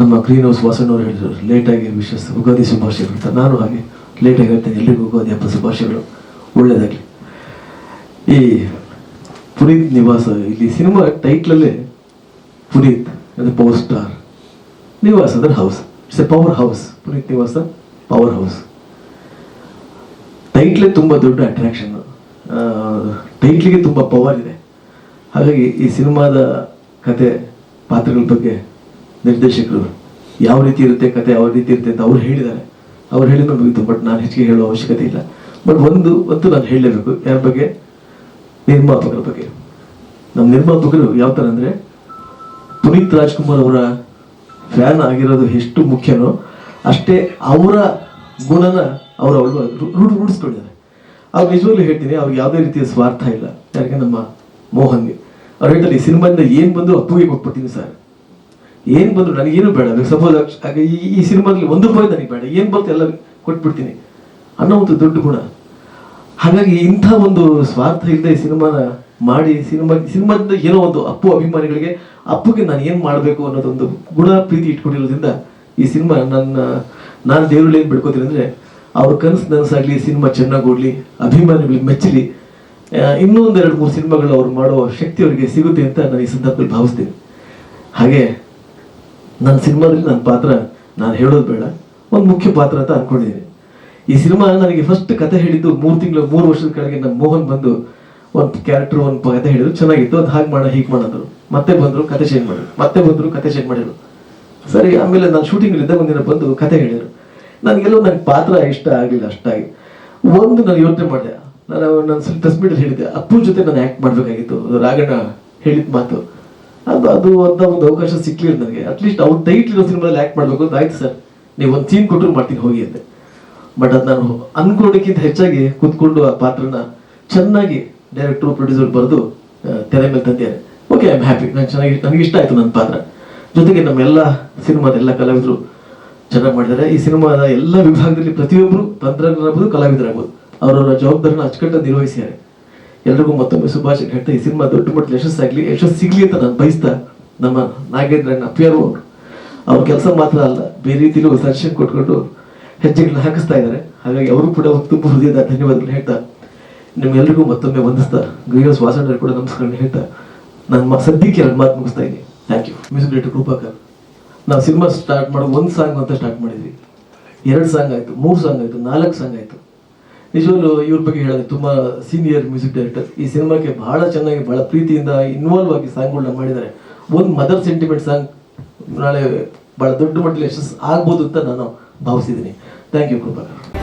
ನಮ್ಮ green house ವಾಸಣ್ಣವ್ರು ಹೇಳಿದ್ರು, ಲೇಟಾಗಿ ವಿಶೇಷ ಉಗಾದಿ ಶುಭಾಶಯಗಳು ಅಂತ ನಾನು ಹಾಗೆ ಲೇಟಾಗಿ ಹೇಳ್ತೇನೆ, ಎಲ್ಲಿಗೂ ಉಗಾದಿ ಹಬ್ಬ ಶುಭಾಶಯಗಳು ಒಳ್ಳೆಯದಾಗಲಿ ಈ ಪುನೀತ್ ನಿವಾಸ, ಇಲ್ಲಿ ಸಿನಿಮಾ ಟೈಟ್ಲಲ್ಲೇ ಪುನೀತ್ ಅಂದರೆ ಪವರ್ ಸ್ಟಾರ್ ನಿವಾಸ ಅಂದರೆ house it's a power house Puneeth ನಿವಾಸ ಪವರ್ ಹೌಸ್ ಟೈಟ್ಲೇ ತುಂಬ ದೊಡ್ಡ ಅಟ್ರಾಕ್ಷನ್ ಟೈಟ್ಲಿಗೆ ತುಂಬ ಪವರ್ ಇದೆ. ಹಾಗಾಗಿ ಈ ಸಿನಿಮಾದ ಕತೆ, ಪಾತ್ರಗಳ ಬಗ್ಗೆ ನಿರ್ದೇಶಕರು ಯಾವ ರೀತಿ ಇರುತ್ತೆ ಕತೆ, ಯಾವ ರೀತಿ ಇರುತ್ತೆ ಅಂತ ಅವ್ರು ಹೇಳಿದ್ದಾರೆ. ಅವ್ರು ಹೇಳಿದ್ರೆ ಮುಗಿತು ಬಟ್ ನಾನು ಹೆಚ್ಚಿಗೆ ಹೇಳೋ ಅವಶ್ಯಕತೆ ಇಲ್ಲ. ಬಟ್ ಒಂದು ಒಂದು ನಾನು ಹೇಳಲೇಬೇಕು. ಯಾರ ಬಗ್ಗೆ? ನಿರ್ಮಾಪಕರ ಬಗ್ಗೆ. ನಮ್ಮ ನಿರ್ಮಾಪಕರು ಯಾವ ಥರ ಅಂದರೆ, ಪುನೀತ್ ರಾಜ್ಕುಮಾರ್ ಅವರ ಫ್ಯಾನ್ ಆಗಿರೋದು ಎಷ್ಟು ಮುಖ್ಯನೋ, ಅಷ್ಟೇ ಅವರ ಗುಣನ ಅವರು ಅವಳು ರೂಢಿಸ್ಕೊಂಡಿದ್ದಾರೆ. ಅವ್ರು ನಿಜವಾಗ್ಲೂ ಹೇಳ್ತೀನಿ, ಅವ್ರಿಗೆ ಯಾವುದೇ ರೀತಿಯ ಸ್ವಾರ್ಥ ಇಲ್ಲ. ಯಾರಿಗೆ? ನಮ್ಮ ಮೋಹನ್ಗೆ. ಅವ್ರು ಹೇಳ್ತಾರೆ, ಈ ಸಿನಿಮಾದಿಂದ ಏನು ಬಂದು ಅಪ್ಪುಗೆ ಕೊಟ್ಬಿಡ್ತೀನಿ ಸರ್. ಏನು ಬಂದ್ರು ನನಗೇನು ಬೇಡ. ಸಪೋಸ್ ಈ ಸಿನಿಮಾದಲ್ಲಿ ಒಂದು ರೂಪಾಯಿ ನನಗೆ ಬೇಡ. ಏನು ಬಂತು ಎಲ್ಲ ಕೊಟ್ಬಿಡ್ತೀನಿ. ಅನ್ನೋ ಒಂದು ದೊಡ್ಡ ಗುಣ. ಹಾಗಾಗಿ ಇಂಥ ಒಂದು ಸ್ವಾರ್ಥ ಇಲ್ಲದೆ ಈ ಸಿನಿಮಾನ ಮಾಡಿ, ಸಿನಿಮಾ, ಸಿನಿಮಾದಿಂದ ಏನೋ ಒಂದು ಅಪ್ಪು ಅಭಿಮಾನಿಗಳಿಗೆ, ಅಪ್ಪುಗೆ ನಾನು ಏನು ಮಾಡಬೇಕು ಅನ್ನೋದೊಂದು ಗುಣ ಪ್ರೀತಿ ಇಟ್ಕೊಂಡಿರೋದ್ರಿಂದ ಈ ಸಿನಿಮಾ ನನ್ನ, ನಾನು ದೇವರಲ್ಲಿ ಏನು ಬಿಡ್ಕೋತೀನಿ ಅಂದರೆ, ಅವ್ರ ಕನಸು ನನಸಾಗಲಿ, ಸಿನಿಮಾ ಚೆನ್ನಾಗಿ ಓಡಲಿ, ಅಭಿಮಾನಿಗಳಿಗೆ ಮೆಚ್ಚಲಿ ಇನ್ನೂ ಒಂದು ಎರಡು ಮೂರು ಸಿನಿಮಾಗಳು ಅವ್ರು ಮಾಡೋ ಶಕ್ತಿ ಅವರಿಗೆ ಸಿಗುತ್ತೆ ಅಂತ ನಾನು ಈ ಸಂದರ್ಭದಲ್ಲಿ ಭಾವಿಸ್ತೀನಿ. ಹಾಗೆ ನನ್ನ ಸಿನಿಮಾದಲ್ಲಿ ನನ್ನ ಪಾತ್ರ ನಾನು ಹೇಳೋದು ಬೇಡ. ಒಂದು ಮುಖ್ಯ ಪಾತ್ರ ಅಂತ ಅನ್ಕೊಂಡಿದ್ದೀನಿ. ಈ ಸಿನಿಮಾ ನನಗೆ ಫಸ್ಟ್ ಕತೆ ಹೇಳಿದ್ದು ಮೂರು ತಿಂಗಳು, ಮೂರು ವರ್ಷದ ಕೆಳಗೆ ನಮ್ಮ ಮೋಹನ್ ಬಂದು ಒಂದು ಕ್ಯಾರೆಕ್ಟರ್ ಒಂದು ಕತೆ ಹೇಳಿದ್ರು. ಚೆನ್ನಾಗಿತ್ತು. ಅದು ಹಾಗೆ ಮಾಡೋ ಹೀಗೆ ಮಾಡಿದ್ರು ಮತ್ತೆ ಬಂದರು, ಕತೆ ಚೇಂಜ್ ಮಾಡಿದ್ರು. ಮತ್ತೆ ಬಂದರು, ಕತೆ ಚೇಂಜ್ ಮಾಡಿದ್ರು. ಸರಿ, ಆಮೇಲೆ ನಾನು ಶೂಟಿಂಗಲ್ಲಿದ್ದ ಒಂದಿನ ಬಂದು ಕತೆ ಹೇಳಿದರು. ನನಗೆಲ್ಲೋ ನನಗೆ ಪಾತ್ರ ಇಷ್ಟ ಆಗಲಿಲ್ಲ ಅಷ್ಟಾಗಿ. ಒಂದು ನಾನು ಯೋಚನೆ ಮಾಡಿದೆ. ನಾನು ನಾನು ಸ್ವಲ್ಪ ಪ್ರೆಸ್ ಮೀಟಲ್ಲಿ ಹೇಳಿದ್ದೆ. ಅಪ್ಪು ಜೊತೆ ನಾನು ಆ್ಯಕ್ಟ್ ಮಾಡಬೇಕಾಗಿತ್ತು. ರಾಗಣ್ಣ ಹೇಳಿದ ಮಾತು. ಅದು ಅದು ಅಂತ ಒಂದು ಅವಕಾಶ ಸಿಕ್ಲಿಲ್ಲ ನನಗೆ. ಅಟ್ಲೀಸ್ಟ್ ಅವ್ರು ಟೈಟ್ ಇರೋ ಸಿನಿಮಾದಲ್ಲಿ ಆ್ಯಕ್ಟ್ ಮಾಡಬೇಕು ಅಂತ ಆಯ್ತು ಸರ್. ನೀವು ಒಂದು ಸೀನ್ ಕೊಟ್ಟರು ಮಾಡ್ತೀನಿ ಹೋಗಿ ಅಂತೆ ಬಟ್ ಅದು ನಾನು ಅನ್ಕೊಳ್ಳೋದಕ್ಕಿಂತ ಹೆಚ್ಚಾಗಿ ಕೂತ್ಕೊಂಡು ಆ ಪಾತ್ರನ ಚೆನ್ನಾಗಿ ಡೈರೆಕ್ಟರ್ ಪ್ರೊಡ್ಯೂಸರ್ ಬರೆದು ತೆರೆ ಮೇಲೆ ತಂದಿದ್ದಾರೆ. ಓಕೆ ಐ ಆಮ್ ಹ್ಯಾಪಿ ನಾನು ಚೆನ್ನಾಗಿ, ನನಗೆ ಇಷ್ಟ ಆಯ್ತು ನನ್ನ ಪಾತ್ರ. ಜೊತೆಗೆ ನಮ್ಮೆಲ್ಲ ಸಿನಿಮಾದ ಎಲ್ಲ ಕಲಾವಿದರು ಚೆನ್ನಾಗಿ ಮಾಡಿದ್ದಾರೆ. ಈ ಸಿನಿಮಾದ ಎಲ್ಲ ವಿಭಾಗದಲ್ಲಿ ಪ್ರತಿಯೊಬ್ಬರು ತಂತ್ರಜ್ಞರಾಗ್ಬೋದು, ಕಲಾವಿದರಾಗ್ಬೋದು. ಅವರವರ ಜವಾಬ್ದಾರಿನ ಅಚ್ಚುಕಟ್ಟಾಗಿ ನಿರ್ವಹಿಸಿದ್ದಾರೆ. ಎಲ್ರಿಗೂ ಮತ್ತೊಮ್ಮೆ ಶುಭಾಶಯ ಹೇಳ್ತಾ ಈ ಸಿನಿಮಾ ದೊಡ್ಡ ಮಟ್ಟದ ಯಶಸ್ಸಾಗಲಿ. ಯಶಸ್ಸು ಸಿಗ್ಲಿ ಅಂತ ನಾನು ಬಯಸ್ತಾ ನಮ್ಮ ನಾಗೇಂದ್ರಣ್ಣ ಅಪ್ಪಿಯರು ಅವರು. ಅವ್ರ ಕೆಲಸ ಮಾತ್ರ ಅಲ್ಲ, ಬೇರೆ ರೀತಿಲೂ ಸಜೆಷನ್ ಕೊಟ್ಕೊಂಡು ಹೆಜ್ಜೆಗಳನ್ನ ಹಾಕಿಸ್ತಾ ಇದ್ದಾರೆ. ಹಾಗಾಗಿ ಅವರು ಕೂಡ ತುಂಬ ಹೃದಯದ ಧನ್ಯವಾದಗಳು ಹೇಳ್ತಾ. ನಿಮ್ಮೆಲ್ಲರಿಗೂ ಮತ್ತೊಮ್ಮೆ ವಂದಿಸ್ತಾ. ಗ್ರೀನಸ್ ವಾಸಣ್ಣ ಕೂಡ ನಮಸ್ಕಾರ ಹೇಳ್ತಾ. ನನ್ನ ಮ- ಸದ್ಯಕ್ಕೆ ಎರಡು ಮಾತು ಮುಗಿಸ್ತಾ ಇದ್ದೀನಿ. Thank you music director Roopakar ನಾವು ಸಿನಿಮಾ ಸ್ಟಾರ್ಟ್ ಮಾಡೋ ಒಂದು ಸಾಂಗ್ ಅಂತ ಸ್ಟಾರ್ಟ್ ಮಾಡಿದ್ವಿ. ಎರಡು ಸಾಂಗ್ ಆಯಿತು, ಮೂರು ಸಾಂಗ್ ಆಯಿತು, ನಾಲ್ಕು ಸಾಂಗ್ ಆಯಿತು. ನಿಜವಾಗ್ಲೂ ಇವ್ರ ಬಗ್ಗೆ ಹೇಳಿದ್ರೆ ತುಂಬಾ ಸೀನಿಯರ್ ಮ್ಯೂಸಿಕ್ ಡೈರೆಕ್ಟರ್ ಈ ಸಿನಿಮಾಕ್ಕೆ ಬಹಳ ಚೆನ್ನಾಗಿ, ಬಹಳ ಪ್ರೀತಿಯಿಂದ ಇನ್ವಾಲ್ವ್ ಆಗಿ ಸಾಂಗ್ಗಳನ್ನ ಮಾಡಿದ್ದಾರೆ. ಒಂದು ಮದರ್ ಸೆಂಟಿಮೆಂಟ್ ಸಾಂಗ್ ನಾಳೆ ಬಹಳ ದೊಡ್ಡ ಮಟ್ಟದಲ್ಲಿ ಯಶಸ್ ಆಗ್ಬೋದು ಅಂತ ನಾನು ಭಾವಿಸಿದ್ದೀನಿ. Thank you Krupakar